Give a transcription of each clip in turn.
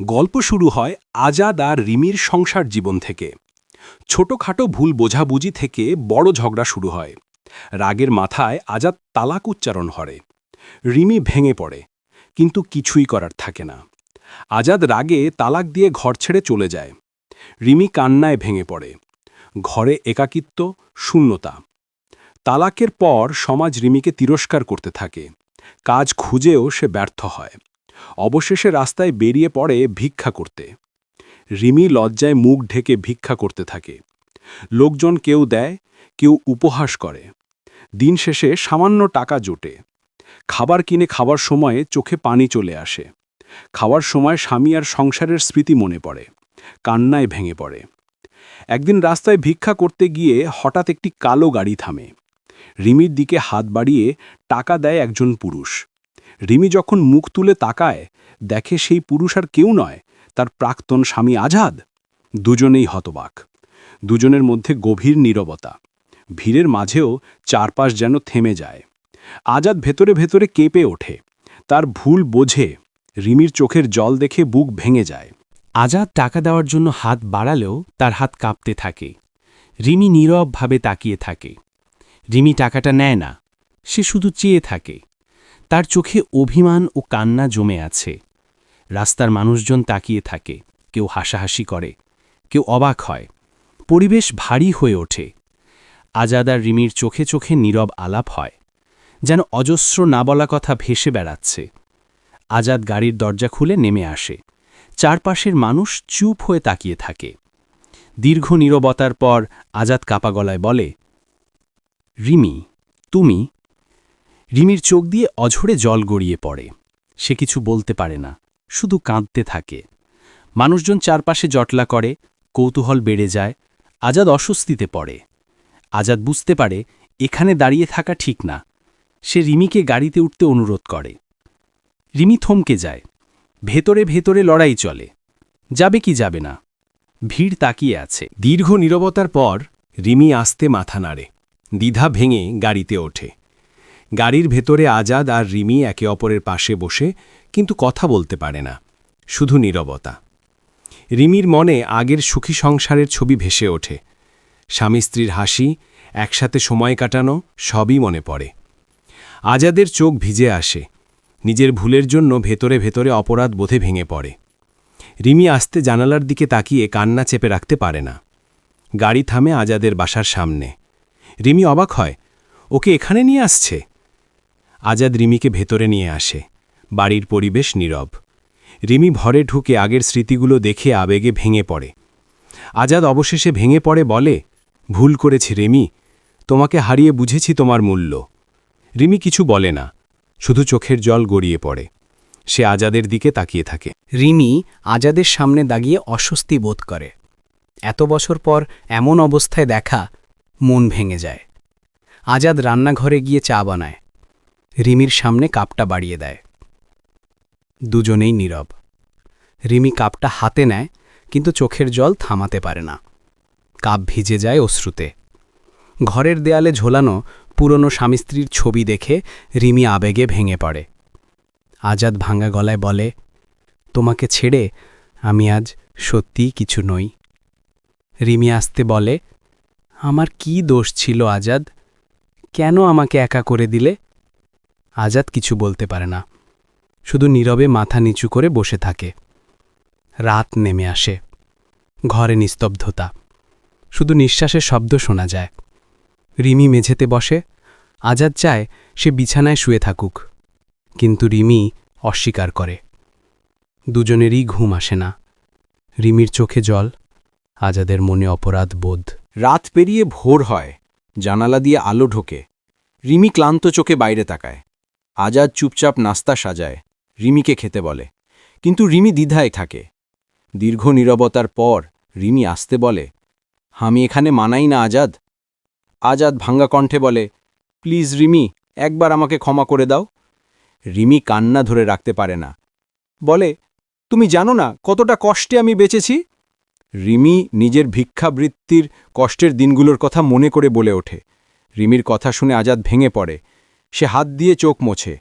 গল্প শুরু হয় আজাদ আর রিমির সংসার জীবন থেকে। ছোটখাটো ভুল বোঝাবুঝি থেকে বড় ঝগড়া শুরু হয়। রাগের মাথায় আজাদ তালাক উচ্চারণ হরে। রিমি ভেঙে পড়ে, কিন্তু কিছুই করার থাকে না। আজাদ রাগে তালাক দিয়ে ঘর ছেড়ে চলে যায়। রিমি কান্নায় ভেঙে পড়ে। ঘরে একাকিত্ব, শূন্যতা। তালাকের পর সমাজ রিমিকে তিরস্কার করতে থাকে। কাজ খুঁজেও সে ব্যর্থ হয়। অবশেষে রাস্তায় বেরিয়ে পড়ে ভিক্ষা করতে। রিমি লজ্জায় মুখ ঢেকে ভিক্ষা করতে থাকে। লোকজন কেউ দেয়, কেউ উপহাস করে। দিন শেষে সামান্য টাকা জোটে। খাবার কিনে খাবার সময়ে চোখে পানি চলে আসে। খাওয়ার সময় স্বামী আর সংসারের স্মৃতি মনে পড়ে, কান্নায় ভেঙে পড়ে। একদিন রাস্তায় ভিক্ষা করতে গিয়ে হঠাৎ একটি কালো গাড়ি থামে। রিমির দিকে হাত বাড়িয়ে টাকা দেয় একজন পুরুষ। রিমি যখন মুখ তুলে তাকায়, দেখে সেই পুরুষ আর কেউ নয়, তার প্রাক্তন স্বামী আজাদ। দুজনেই হতবাক। দুজনের মধ্যে গভীর নীরবতা। ভিড়ের মাঝেও চারপাশ যেন থেমে যায়। আজাদ ভেতরে ভেতরে কেঁপে ওঠে। তার ভুল বোঝে। রিমির চোখের জল দেখে বুক ভেঙে যায়। আজাদ টাকা দেওয়ার জন্য হাত বাড়ালেও তার হাত কাঁপতে থাকে। রিমি নীরবভাবে তাকিয়ে থাকে। রিমি টাকাটা নেয় না। সে শুধু চেয়ে থাকে। তার চোখে অভিমান ও কান্না জমে আছে। রাস্তার মানুষজন তাকিয়ে থাকে, কেউ হাসাহাসি করে, কেউ অবাক হয়। পরিবেশ ভারী হয়ে ওঠে। আজাদ আর রিমির চোখে চোখে নীরব আলাপ হয়, যেন অজস্র না বলা কথা ভেসে বেড়াচ্ছে। আজাদ গাড়ির দরজা খুলে নেমে আসে। চারপাশের মানুষ চুপ হয়ে তাকিয়ে থাকে। দীর্ঘ নীরবতার পর আজাদ কাপা গলায় বলে, রিমি, তুমি রিমির চোখ দিয়ে অঝরে জল গড়িয়ে পড়ে। সে কিছু বলতে পারে না, শুধু কাঁদতে থাকে। মানুষজন চারপাশে জটলা করে, কৌতূহল বেড়ে যায়, আজাদ অস্বস্তিতে পড়ে। আজাদ বুঝতে পারে, এখানে দাঁড়িয়ে থাকা ঠিক না। সে রিমিকে গাড়িতে উঠতে অনুরোধ করে। রিমি থমকে যায়। ভেতরে ভেতরে লড়াই চলে। যাবে কি যাবে না। ভিড় তাকিয়ে আছে। দীর্ঘ নীরবতার পর রিমি আসতে মাথা নাড়ে। দ্বিধা ভেঙে গাড়িতে ওঠে। গাড়ির ভেতরে আজাদ আর রিমি একে অপরের পাশে বসে কিন্তু কথা বলতে পারে না, শুধু নীরবতা। রিমির মনে আগের সুখী সংসারের ছবি ভেসে ওঠে। স্বামী স্ত্রীর হাসি, একসাথে সময় কাটানো, সবই মনে পড়ে। আজাদের চোখ ভিজে আসে, নিজের ভুলের জন্য ভেতরে ভেতরে অপরাধ বোধে ভেঙে পড়ে। রিমি আসতে জানালার দিকে তাকিয়ে কান্না চেপে রাখতে পারে না। গাড়ি থামে আজাদের বাসার সামনে। রিমি অবাক হয়, ওকে এখানে নিয়ে আসছে? আজাদ রিমিকে ভেতরে নিয়ে আসে। বাড়ির পরিবেশ নীরব। রিমি ভরে ঢুকে আগের স্মৃতিগুলো দেখে আবেগে ভেঙে পড়ে। আজাদ অবশেষে ভেঙে পড়ে বলে, ভুল করেছি রিমি। তোমাকে হারিয়ে বুঝেছি তোমার মূল্য। রিমি কিছু বলে না। শুধু চোখের জল গড়িয়ে পড়ে। সে আজাদের দিকে তাকিয়ে থাকে। রিমি আজাদের সামনে দাগিয়ে অস্বস্তি বোধ করে। এত বছর পর এমন অবস্থায় দেখা, মন ভেঙে যায়। আজাদ রান্নাঘরে গিয়ে চা বানায়। রিমির সামনে কাপটা বাড়িয়ে দেয়। দুজনেই নীরব। রিমি কাপটা হাতে নেয়, কিন্তু চোখের জল থামাতে পারে না। কাপ ভিজে যায় অশ্রুতে। ঘরের দেয়ালে ঝোলানো পুরনো স্বামী স্ত্রীর ছবি দেখে রিমি আবেগে ভেঙে পড়ে। আজাদ ভাঙা গলায় বলে, তোমাকে ছেড়ে আমি আজ সত্যিই কিছু নই। রিমি আসতে বলে, আমার কি দোষ ছিল আজাদ? কেন আমাকে একা করে দিলে? আজাদ কিছু বলতে পারে না। শুধু নীরবে মাথা নিচু করে বসে থাকে। রাত নেমে আসে। ঘরে নিস্তব্ধতা। শুধু নিঃশ্বাসের শব্দ শোনা যায়। রিমি মেঝেতে বসে। আজাদ চায় সে বিছানায় শুয়ে থাকুক। কিন্তু রিমি অস্বীকার করে। দুজনেরই ঘুম আসে না। রিমির চোখে জল, আজাদের মনে অপরাধ বোধ। রাত পেরিয়ে ভোর হয়। জানালা দিয়ে আলো ঢোকে। রিমি ক্লান্ত চোখে বাইরে তাকায়। আজাদ চুপচাপ নাস্তা সাজায়, রিমিকে খেতে বলে। কিন্তু রিমি দ্বিধায় থাকে। দীর্ঘ নীরবতার পর রিমি আসতে বলে, আমি এখানে মানাই না, আজাদ। আজাদ ভাঙ্গা কণ্ঠে বলে, প্লিজ রিমি, একবার আমাকে ক্ষমা করে দাও। রিমি কান্না ধরে রাখতে পারে না। বলে, তুমি জানো না কতটা কষ্টে আমি বেঁচেছি? রিমি নিজের ভিক্ষাবৃত্তির কষ্টের দিনগুলোর কথা মনে করে বলে ওঠে। রিমির কথা শুনে আজাদ ভেঙে পড়ে। সে হাত দিয়ে চোখ মোছে।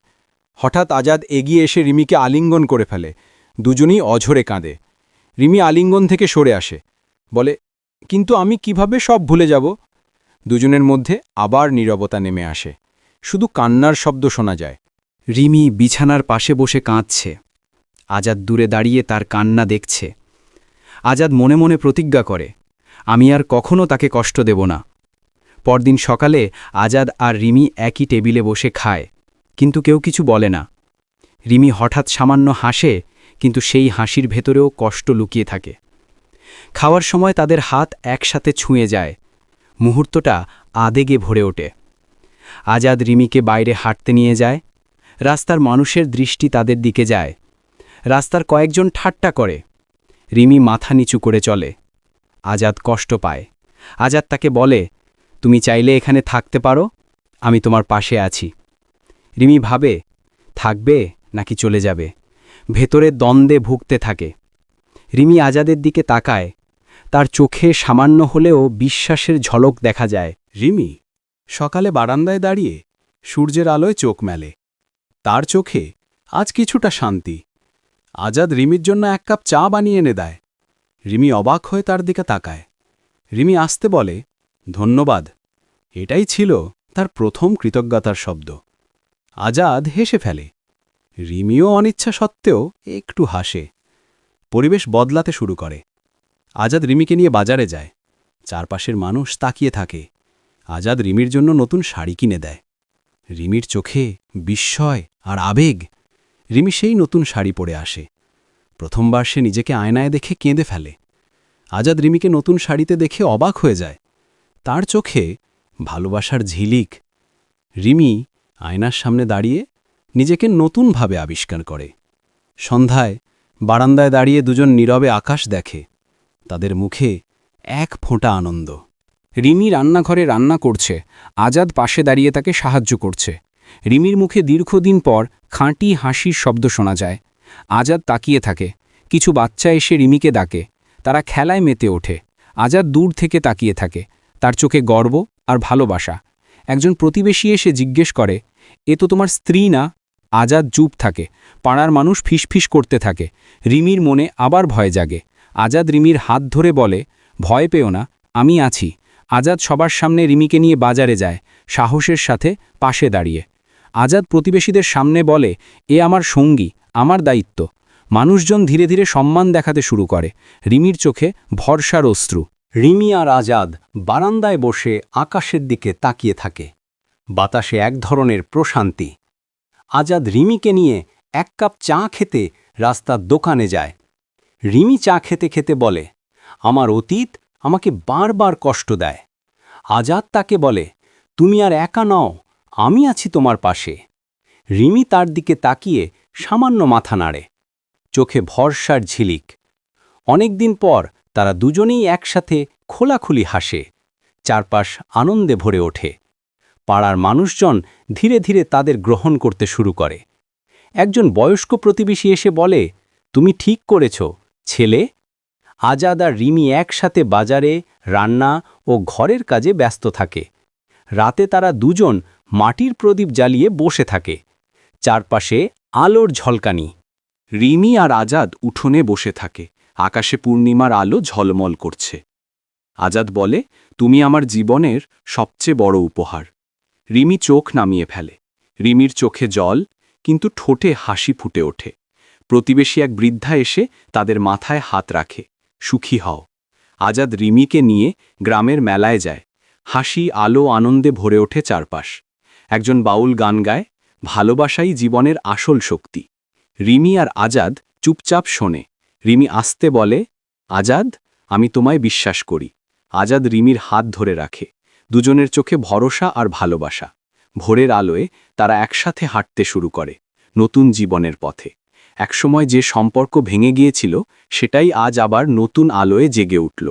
হঠাৎ আজাদ এগিয়ে এসে রিমিকে আলিঙ্গন করে ফেলে। দুজনেই অঝরে কাঁদে। রিমি আলিঙ্গন থেকে সরে আসে। বলে, কিন্তু আমি কীভাবে সব ভুলে যাব? দুজনের মধ্যে আবার নীরবতা নেমে আসে। শুধু কান্নার শব্দ শোনা যায়। রিমি বিছানার পাশে বসে কাঁদছে। আজাদ দূরে দাঁড়িয়ে তার কান্না দেখছে। আজাদ মনে মনে প্রতিজ্ঞা করে, আমি আর কখনো তাকে কষ্ট দেব না। পরদিন সকালে আজাদ আর রিমি একই টেবিলে বসে খায়, কিন্তু কেউ কিছু বলে না। রিমি হঠাৎ সামান্য হাসে, কিন্তু সেই হাসির ভেতরেও কষ্ট লুকিয়ে থাকে। খাওয়ার সময় তাদের হাত একসাথে ছুঁয়ে যায়। মুহূর্তটা আদেগে ভরে ওঠে। আজাদ রিমিকে বাইরে হাঁটতে নিয়ে যায়। রাস্তার মানুষের দৃষ্টি তাদের দিকে যায়। রাস্তার কয়েকজন ঠাট্টা করে। রিমি মাথা নিচু করে চলে। আজাদ কষ্ট পায়। আজাদ তাকে বলে তুমি চাইলে এখানে থাকতে পারো, আমি তোমার পাশে আছি। রিমি ভাবে, থাকবে নাকি চলে যাবে? ভেতরে দ্বন্দ্বে ভুগতে থাকে। রিমি আজাদের দিকে তাকায়, তার চোখে সামান্য হলেও বিশ্বাসের ঝলক দেখা যায়। রিমি, সকালে বারান্দায় দাঁড়িয়ে সূর্যের আলোয় চোখ মেলে। তার চোখে আজ কিছুটা শান্তি। আজাদ রিমির জন্য এক কাপ চা বানিয়ে এনে দেয়। রিমি অবাক হয়ে তার দিকে তাকায়। রিমি আসতে বলে ধন্যবাদ। এটাই ছিল তার প্রথম কৃতজ্ঞতার শব্দ। আজাদ হেসে ফেলে। রিমিও অনিচ্ছা সত্ত্বেও একটু হাসে। পরিবেশ বদলাতে শুরু করে। আজাদ রিমিকে নিয়ে বাজারে যায়। চারপাশের মানুষ তাকিয়ে থাকে। আজাদ রিমির জন্য নতুন শাড়ি কিনে দেয়। রিমির চোখে বিস্ময় আর আবেগ। রিমি সেই নতুন শাড়ি পরে আসে। প্রথমবার সে নিজেকে আয়নায় দেখে কেঁদে ফেলে। আজাদ রিমিকে নতুন শাড়িতে দেখে অবাক হয়ে যায়। তার চোখে ভালোবাসার ঝিলিক। রিমি আয়নার সামনে দাঁড়িয়ে নিজেকে নতুনভাবে আবিষ্কার করে। সন্ধ্যায় বারান্দায় দাঁড়িয়ে দুজন নীরবে আকাশ দেখে। তাদের মুখে এক ফোঁটা আনন্দ। রিমি রান্নাঘরে রান্না করছে, আজাদ পাশে দাঁড়িয়ে তাকে সাহায্য করছে। রিমির মুখে দীর্ঘদিন পর খাঁটি হাসির শব্দ শোনা যায়। আজাদ তাকিয়ে থাকে, কিছু বাচ্চা এসে রিমিকে ডাকে, তারা খেলায় মেতে ওঠে। আজাদ দূর থেকে তাকিয়ে থাকে তার চোখে গর্ব আর ভালোবাসা। একজন প্রতিবেশী এসে জিজ্ঞেস করে, এ তো তোমার স্ত্রী না? আজাদ চুপ থাকে, পাড়ার মানুষ ফিসফিস করতে থাকে। রিমির মনে আবার ভয় জাগে। আজাদ রিমির হাত ধরে বলে, ভয় পেও না, আমি আছি। আজাদ সবার সামনে রিমিকে নিয়ে বাজারে যায়, সাহসের সাথে পাশে দাঁড়িয়ে। আজাদ প্রতিবেশীদের সামনে বলে, এ আমার সঙ্গী, আমার দায়িত্ব। মানুষজন ধীরে ধীরে সম্মান দেখাতে শুরু করে। রিমির চোখে ভরসার অশ্রু। রিমি আর আজাদ বারান্দায় বসে আকাশের দিকে তাকিয়ে থাকে। বাতাসে এক ধরনের প্রশান্তি। আজাদ রিমিকে নিয়ে এক কাপ চা খেতে রাস্তার দোকানে যায়। রিমি চা খেতে খেতে বলে, আমার অতীত আমাকে বারবার কষ্ট দেয়। আজাদ তাকে বলে, তুমি আর একা নও, আমি আছি তোমার পাশে রিমি তার দিকে তাকিয়ে সামান্য মাথা নাড়ে। চোখে ভরসার ঝিলিক। অনেকদিন পর তারা দুজনেই একসাথে খোলাখুলি হাসে, চারপাশ আনন্দে ভরে ওঠে। পাড়ার মানুষজন ধীরে ধীরে তাদের গ্রহণ করতে শুরু করে। একজন বয়স্ক প্রতিবেশী এসে বলে, তুমি ঠিক করেছ, ছেলে। আজাদ আর রিমি একসাথে বাজারে, রান্না ও ঘরের কাজে ব্যস্ত থাকে। রাতে তারা দুজন মাটির প্রদীপ জ্বালিয়ে বসে থাকে। চারপাশে আলোর ঝলকানি। রিমি আর আজাদ উঠোনে বসে থাকে। আকাশে পূর্ণিমার আলো ঝলমল করছে। আজাদ বলে, তুমি আমার জীবনের সবচেয়ে বড় উপহার। রিমি চোখ নামিয়ে ফেলে। রিমির চোখে জল, কিন্তু ঠোঁটে হাসি ফুটে ওঠে। প্রতিবেশী এক বৃদ্ধা এসে তাদের মাথায় হাত রাখে, সুখী হও। আজাদ রিমিকে নিয়ে গ্রামের মেলায় যায়। হাসি, আলো, আনন্দে ভরে ওঠে চারপাশ। একজন বাউল গান গায়, ভালোবাসাই জীবনের আসল শক্তি। রিমি আর আজাদ চুপচাপ শোনে। রিমি আসতে বলে, আজাদ, আমি তোমায় বিশ্বাস করি। আজাদ রিমির হাত ধরে রাখে। দুজনের চোখে ভরসা আর ভালোবাসা। ভোরের আলোয় তারা একসাথে হাঁটতে শুরু করে, নতুন জীবনের পথে। একসময় যে সম্পর্ক ভেঙে গিয়েছিল, সেটাই আজ আবার নতুন আলোয় জেগে উঠল।